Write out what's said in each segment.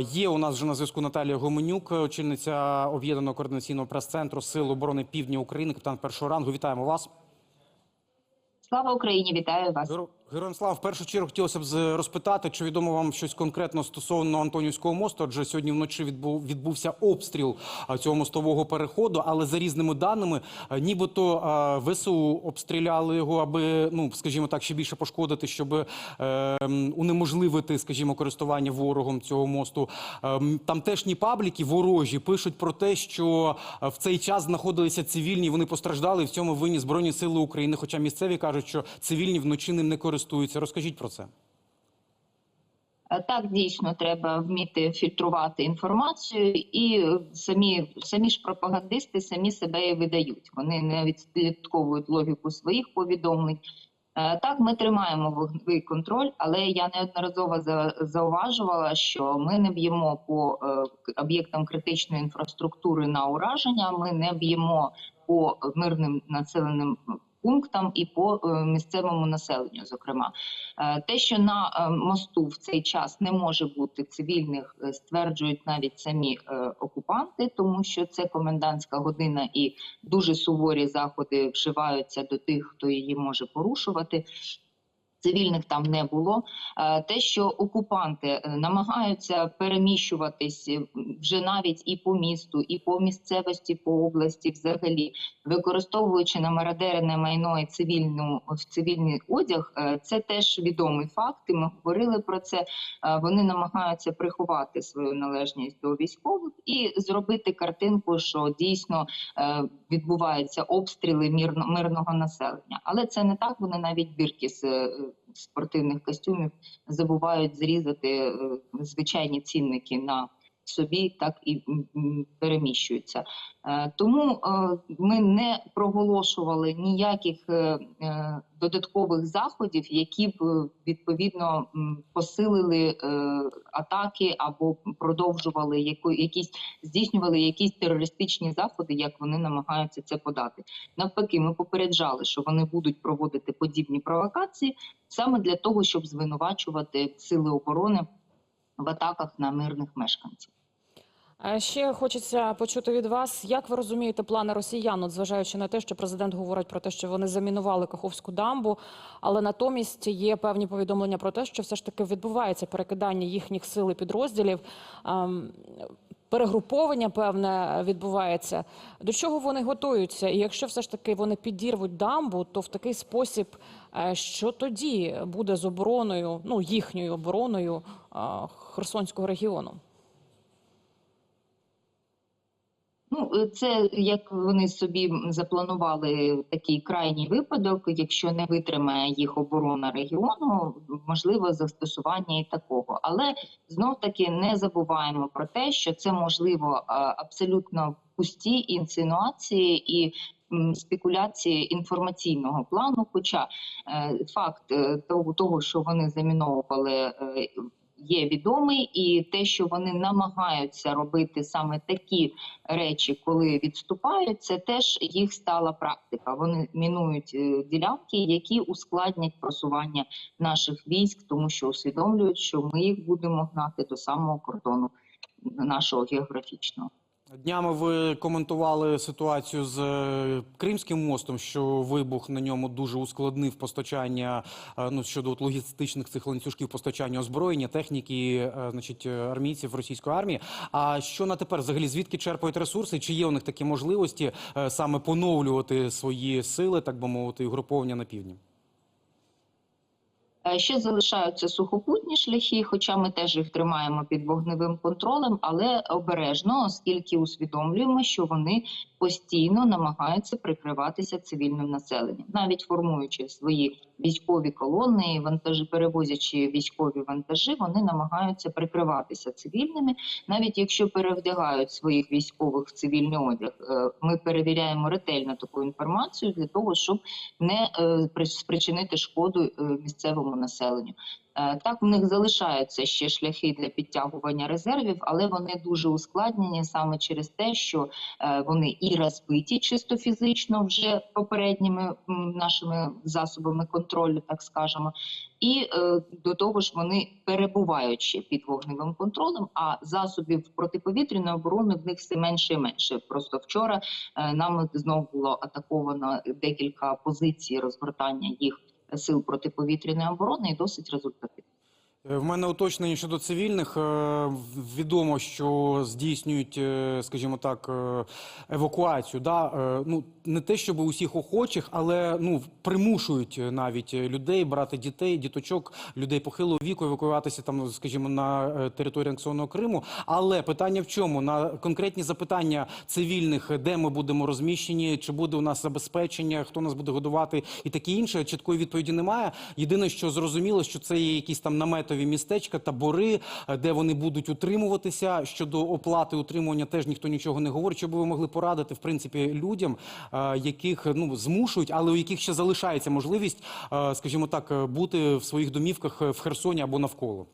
Є у нас вже на зв'язку Наталія Гоменюк, очільниця об'єднаного координаційного прес-центру Сил оборони Півдня України, капітан першого рангу. Вітаємо вас. Слава Україні! Вітаю вас. Геро- Героям в першу чергу хотілося б розпитати, чи відомо вам щось конкретно стосовно Антонівського мосту, адже сьогодні вночі відбув, відбувся обстріл цього мостового переходу, але за різними даними, нібито ВСУ обстріляли його, аби, ну, скажімо так, ще більше пошкодити, щоб е, унеможливити, скажімо, користування ворогом цього мосту. Ем, Тамтешні пабліки ворожі пишуть про те, що е, в цей час знаходилися цивільні, вони постраждали, в цьому винні Збройні Сили України, хоча місцеві кажуть, що цивільні вночі не користуються. Розкажіть про це. Е, Так дійсно треба вміти фільтрувати інформацію, і е, самі самі ж пропагандисти самі себе і видають. Вони не відслідковують логіку своїх повідомлень. Е, Так, ми тримаємо вогневий контроль, але я неодноразово зауважувала, що ми не б'ємо по об'єктам критичної інфраструктури на ураження. Ми не б'ємо по мирним населеним пунктам і по е, місцевому населенню. Зокрема, Е, те, що на е, мосту в цей час не може бути цивільних, стверджують навіть самі окупанти, тому що це комендантська година і дуже суворі заходи вживаються до тих, хто її може порушувати. Цивільних там не було. Е, Те, що окупанти е, намагаються переміщуватись е, вже навіть і по місту, і по місцевості, по області, взагалі використовуючи на мародерене майно і цивільну цивільний одяг, це теж відомий факт. І ми говорили про це. Вони намагаються приховати свою належність до військових і зробити картинку, що дійсно відбуваються обстріли мирного населення. Але це не так. Вони навіть бірки з спортивних костюмів забувають зрізати е, звичайні цінники на собі, так і переміщуються. Е, Тому е, ми не проголошували ніяких е, додаткових заходів, які б відповідно посилили атаки або продовжували якісь здійснювали якісь терористичні заходи, як вони намагаються це подати. Навпаки, ми попереджали, що вони будуть проводити подібні провокації саме для того, щоб звинувачувати сили оборони в атаках на мирних мешканців. Ще хочеться почути від вас, як ви розумієте плани росіян, от зважаючи на те, що президент говорить про те, що вони замінували Каховську дамбу, але натомість є певні повідомлення про те, що все ж таки відбувається перекидання їхніх сил і підрозділів. ем, Перегруповання певне відбувається. До чого вони готуються? І якщо все ж таки вони підірвуть дамбу, то в такий спосіб, е, що тоді буде з обороною, ну їхньою обороною е, Херсонського регіону? Ну, е, це як вони собі запланували такий крайній випадок. Якщо не витримає їх оборона регіону, можливо застосування і такого. Але знов таки не забуваємо про те, що це можливо абсолютно пусті інсинуації і. Спекуляції інформаційного плану, хоча е, факт е, того, того, що вони заміновували е, є відомий, і те, що вони намагаються робити саме такі речі, коли відступають, це теж їх стала практика. Вони мінують е, ділянки, які ускладнять просування наших військ, тому що усвідомлюють, що ми їх будемо гнати до самого кордону нашого географічного. Днями ви коментували ситуацію з е, Кримським мостом, що вибух на ньому дуже ускладнив постачання е, ну, щодо от логістичних цих ланцюжків постачання озброєння, техніки, е, значить, армійців російської армії. А що на тепер взагалі звідки черпають ресурси? Чи є у них такі можливості саме поновлювати свої сили, так би мовити, угруповання на півдні? Е, Ще залишаються сухопутні шляхи, хоча ми теж їх тримаємо під вогневим контролем, але обережно, оскільки усвідомлюємо, що вони постійно намагаються прикриватися цивільним населенням, навіть формуючи свої військові колони, вантажі, перевозячи військові вантажі, вони намагаються прикриватися цивільними. Навіть якщо перевдягають своїх військових в цивільний одяг, Е, ми перевіряємо ретельно таку інформацію для того, щоб не е, спричинити шкоду місцевому населенню. Е, Так, в них залишаються ще шляхи для підтягування резервів, але вони дуже ускладнені саме через те, що е, вони і розбиті чисто фізично вже попередніми нашими засобами контролю, так скажемо, і е, до того ж вони перебувають ще під вогневим контролем, а засобів протиповітряної оборони в них все менше і менше. Просто вчора нами знову було атаковано декілька позицій розгортання їх сил протиповітряної оборони і досить результативно. Е, В мене уточнення щодо цивільних. Е, Відомо, що здійснюють, е, скажімо так, евакуацію. Да? Ну, не те, щоб усіх охочих, але ну, примушують навіть людей брати дітей, діточок, людей похилого віку, евакуюватися там, скажімо, на територію анексованого Криму. Але питання в чому? На конкретні запитання цивільних, де ми будемо розміщені, чи буде у нас забезпечення, хто нас буде годувати і таке інше, чіткої відповіді немає. Єдине, що зрозуміло, що це є якісь там наметові містечка, табори, е, де вони будуть утримуватися. Щодо оплати утримування, теж ніхто нічого не говорить. Що би ви могли порадити в принципі людям, е, яких ну змушують, але у яких ще залишається можливість, е, скажімо так, бути в своїх домівках в Херсоні або навколо.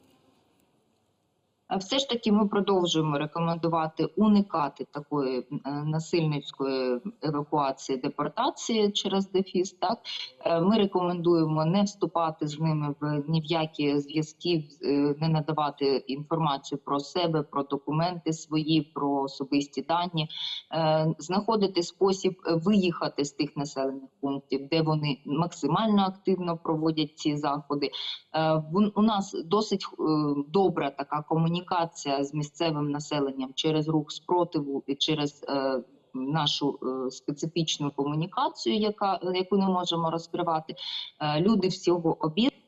Все ж таки ми продовжуємо рекомендувати уникати такої е, насильницької евакуації, депортації через дефіс. Так Е, ми рекомендуємо не вступати з ними в ні в які зв'язки, е, не надавати інформацію про себе, про документи свої, про особисті дані, знаходити спосіб виїхати з тих населених пунктів, де вони максимально активно проводять ці заходи. У нас досить добра така комунікація з місцевим населенням через рух спротиву і через е, нашу е, специфічну комунікацію, яка яку не можемо розкривати. Е, Люди всього об'єднані.